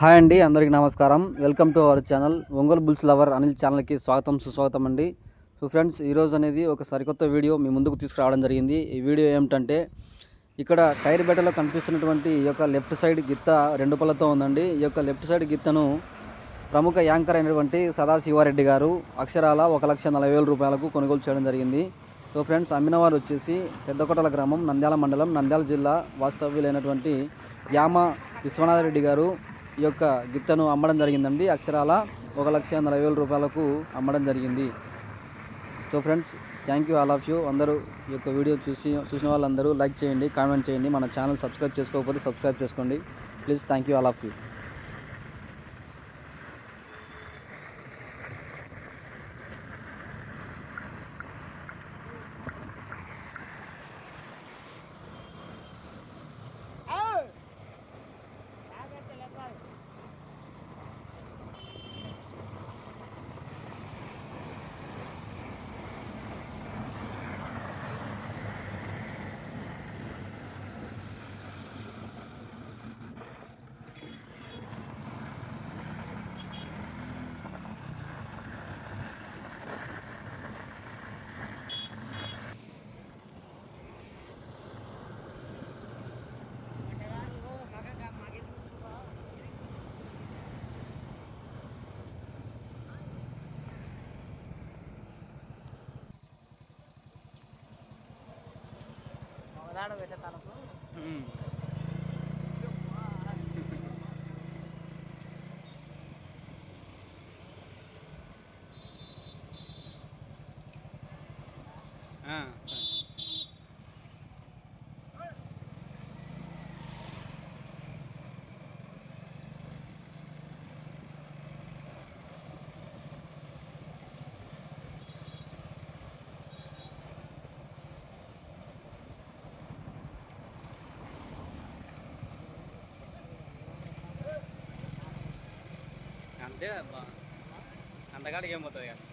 Hi అండి అందరికీ నమస్కారం. Welcome to our channel. Ongole bulls lover Anil ఛానల్కి స్వాగతం సుస్వాగతం అండి. సో ఫ్రెండ్స్ ఈరోజు అనేది ఒక సరికొత్త వీడియో మీ ముందుకు తీసుకురావడం జరిగింది. ఈ వీడియో ఏమిటంటే ఇక్కడ టైర్ బెట్టలో కనిపిస్తున్నటువంటి ఈ యొక్క లెఫ్ట్ సైడ్ గిత్త రెండు పళ్ళతో ఉందండి. ఈ యొక్క లెఫ్ట్ సైడ్ గిత్తను ప్రముఖ యాంకర్ అయినటువంటి సదాశివారెడ్డి గారు అక్షరాల ఒక లక్ష నలభై వేల రూపాయలకు కొనుగోలు చేయడం జరిగింది. సో ఫ్రెండ్స్ అమ్మినవారు వచ్చేసి పెద్దకోటల గ్రామం నంద్యాల మండలం నంద్యాల జిల్లా వాస్తవ్యులైనటువంటి యామ విశ్వనాథరెడ్డి గారు ఈ యొక్క గిత్తను అమ్మడం జరిగిందండి. అక్షరాల ఒక లక్ష నలభై వేల రూపాయలకు అమ్మడం జరిగింది. So friends thank you all of you అందరూ ఈ యొక్క వీడియో చూసి చూసిన వాళ్ళందరూ లైక్ చేయండి కామెంట్ చేయండి. మన ఛానల్ సబ్స్క్రైబ్ చేసుకోకపోతే సబ్స్క్రైబ్ చేసుకోండి. Please thank you all of you మగదాడు పెట్టే తలకు அந்த காலத்துக்கு ஏமாத்தாது